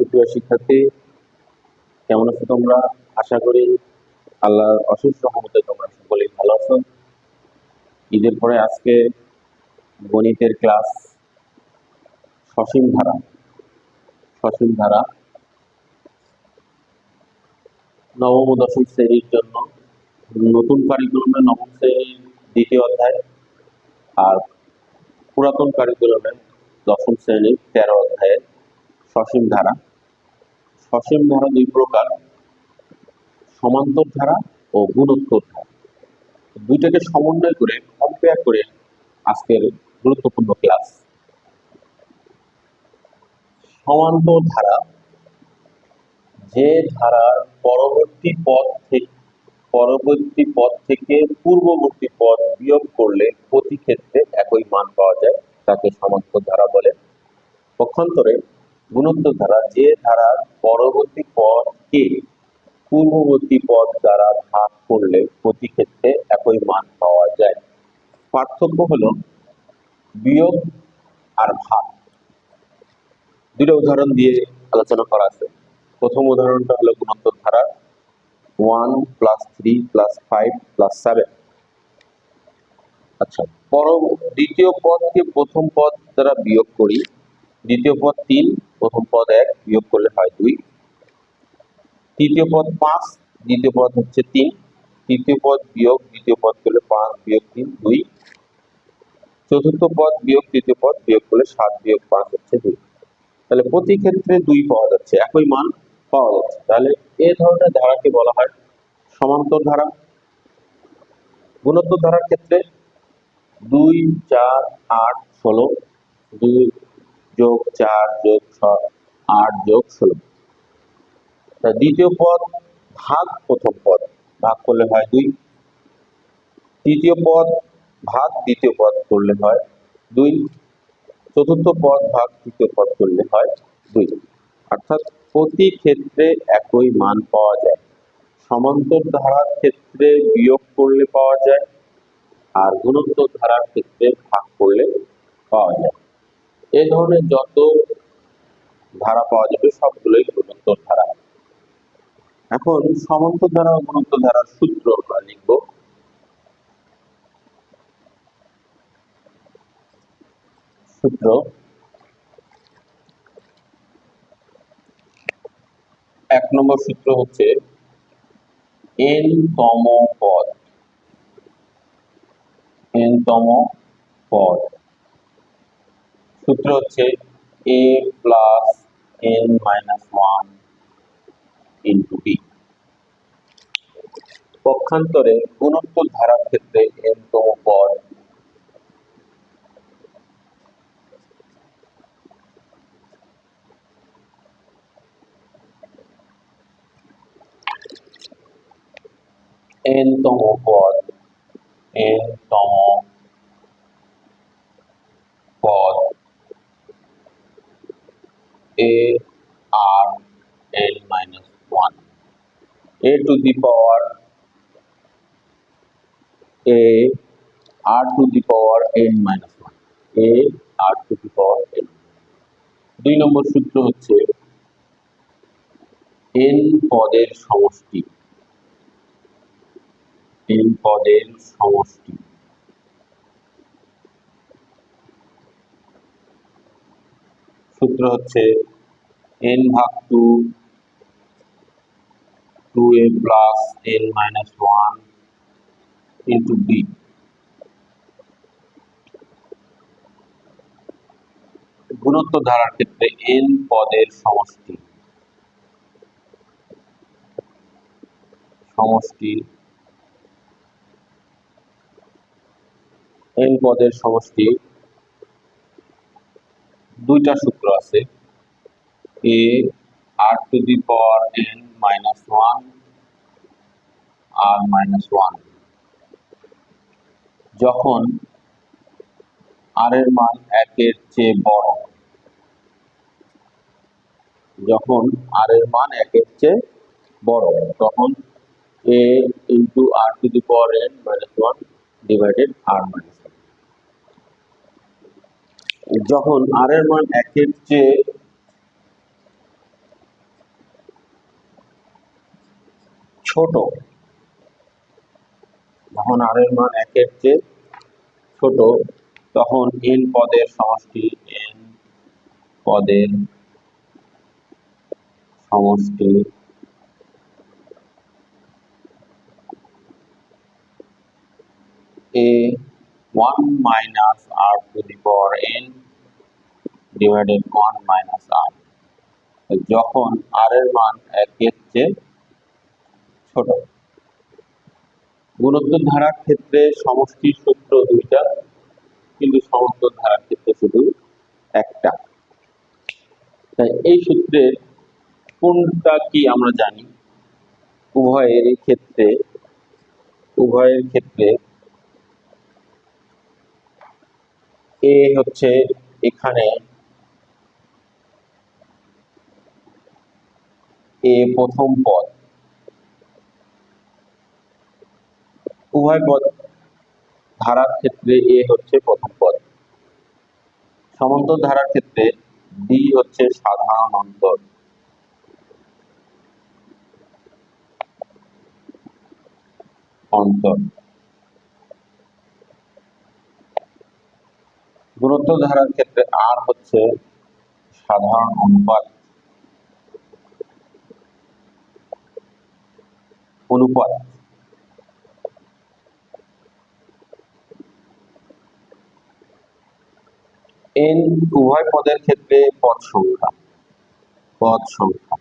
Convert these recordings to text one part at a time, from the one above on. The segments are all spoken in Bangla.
সুপ্রিয় শিক্ষার্থী, কেমন আছো তোমরা? আশা করি আল্লাহর অশেষ রহমতে তোমরা সকলেই ভালো আছো। ঈদের পরে আজকে গণিতের ক্লাস সসীম ধারা সসীম ধারা নবম ও দশম শ্রেণির জন্য নতুন কারিকুলামে নবম শ্রেণির দ্বিতীয় অধ্যায় আর পুরাতন কারিকুলামে দশম শ্রেণির তেরো অধ্যায়ে সসীম ধারা। সসীম ধারা দুই প্রকার সমান্তর ধারা ও গুণোত্তর ধারা দুইটাকে সমন্বয় করে কম্পেয়ার করে আজকের গুরুত্বপূর্ণ ক্লাস সমান্তর ধারা যে ধারার পরবর্তী পদ থেকে, পরবর্তী পদ থেকে পূর্ববর্তী পদ বিয়োগ করলে প্রতি ক্ষেত্রে একই মান পাওয়া যায়, তাকে সমান্তর ধারা বলে। পক্ষান্তরে গুণোত্তর ধারা যে ধারার পরবর্তী পদকে পূর্ববর্তী পদ দ্বারা ভাগ করলে প্রতি ক্ষেত্রে একই মান পাওয়া যায়। পার্থক্য হল বিয়োগ আর ভাগ। দুটো উদাহরণ দিয়ে আলোচনা করা আছে। প্রথম উদাহরণটা হলো গুণোত্তর ধারা one plus three plus five plus seven. আচ্ছা পর দ্বিতীয় পদকে প্রথম পদ দ্বারা বিয়োগ করি। দ্বিতীয় পদ তিন প্রথম পদ এক, বিয়োগ করলে হয় দুই। তৃতীয় পদ পাঁচ, দ্বিতীয় পদ হচ্ছে তিন। তৃতীয় পদ বিয়োগ, দ্বিতীয় পদ করলে পাঁচ, বিয়োগ তিন, দুই। চতুর্থ পদ বিয়োগ, তৃতীয় পদ বিয়োগ করলে সাত, বিয়োগ পাঁচ হচ্ছে দুই। তাহলে প্রতি ক্ষেত্রে দুই পাওয়া যাচ্ছে, একই মান পাওয়া যাচ্ছে। তাহলে এ ধরনের ধারাকে বলা হয় সমান্তর ধারা। গুণোত্তর ধারার ক্ষেত্রে দুই, চার, আট, ষোলো, দুই যোগ চার যোগ আট যোগ ষোলো। দ্বিতীয় পদ ভাগ প্রথম পদ, ভাগ করলে হয় দুই। তৃতীয় পদ ভাগ দ্বিতীয় পদ করলে হয় দুই। চতুর্থ পদ ভাগ তৃতীয় পদ করলে হয় দুই। অর্থাৎ প্রতি ক্ষেত্রে একই মান পাওয়া যায়। সমান্তর ধারার ক্ষেত্রে বিয়োগ করলে পাওয়া যায়, আর গুণোত্তর ধারার ক্ষেত্রে ভাগ করলে পাওয়া যায়। এ ধরনের যত ধারা পাওয়া যাবে, সবগুলোই গুণোত্তর ধারা এখন সমান্তর ধারা ও ধারার সূত্র আমরা লিখব। সূত্র এক নম্বর সূত্র হচ্ছে এন তম পদ। এন তম পদ। সূত্র হচ্ছে a plus n minus one into b পক্ষান্তরে গুণোত্তর ধারার ক্ষেত্রে এন তম পদ এন তম পদ এন তম পদ। A r n minus 1 a to the power a r to the power n minus 1 a r to the power n দুই নম্বর সূত্র হচ্ছে n পদের সমষ্টি n পদের সমষ্টি সূত্র হচ্ছে n ভাগ two two a plus n minus one into b গুণোত্তর ধারার ক্ষেত্রে n পদের সমষ্টি। সমষ্টি। n পদের সমষ্টি দুইটা সূত্র আছে। A r to the power n minus one r minus one যখন আর এর মান একের চেয়ে বড়, যখন আর এর মান একের চেয়ে বড়, তখন a into r to the power n minus one divided r minus যখন আর এর মান একের চেয়ে ছোট, যখন আর এর মান একের চেয়ে ছোট, তখন এন পদের সমষ্টি এন পদের সমষ্টি a one minus r to the power n 1 minus r তো যখন r এর মান একের চেয়ে ছোট, গুণোত্তর ধারার ক্ষেত্রে সমষ্টির সূত্র দুইটা, কিন্তু সমান্তর ধারার ক্ষেত্রে শুধু একটা। তাই এই সূত্রে কোনটা কি আমরা জানি? উভয়ের ক্ষেত্রে উভয়ের ক্ষেত্রে এ হচ্ছে এখানে এ প্রথম পদ। উভয় পদ ধারার ক্ষেত্রে এ হচ্ছে প্রথম পদ। সমান্তর ধারার ক্ষেত্রে ডি হচ্ছে সাধারণ অন্তর। অন্তর গুণোত্তর ধারার ক্ষেত্রে আর হচ্ছে সাধারণ অনুপাত। অনুপাত। এন উভয় পদের ক্ষেত্রে পদ সংখ্যা পদ সংখ্যা।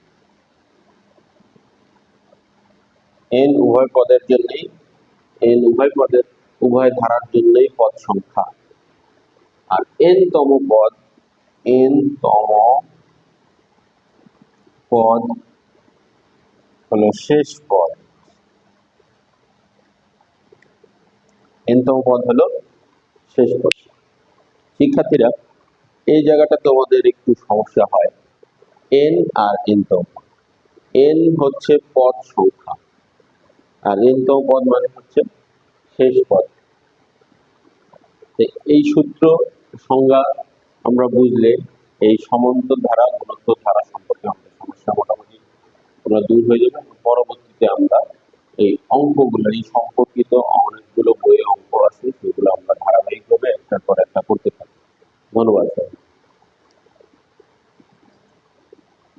এন উভয় পদের জন্যই এন উভয় পদের, উভয় ধারার জন্যই পদ সংখ্যা। আর এন তম পদ এন তম পদ হলো শেষ পদ। এন তম পদ হলো শেষ পদ শিক্ষার্থীরা, এই জায়গাটা তোমাদের একটু সমস্যা হয়। এন আর এন তম এন হচ্ছে পদ সংখ্যা। আর এন তম পদ মানে হচ্ছে শেষ পদ। এই সূত্র সংজ্ঞা আমরা বুঝলে এই সমান্তর ধারা গুণোত্তর ধারা সম্পর্কে আমাদের সমস্যা মোটামুটি তোমরা দূর হয়ে যাবে। পরবর্তীতে আমরা এই অঙ্কগুলো, এই সম্পর্কিত অনেকগুলো porque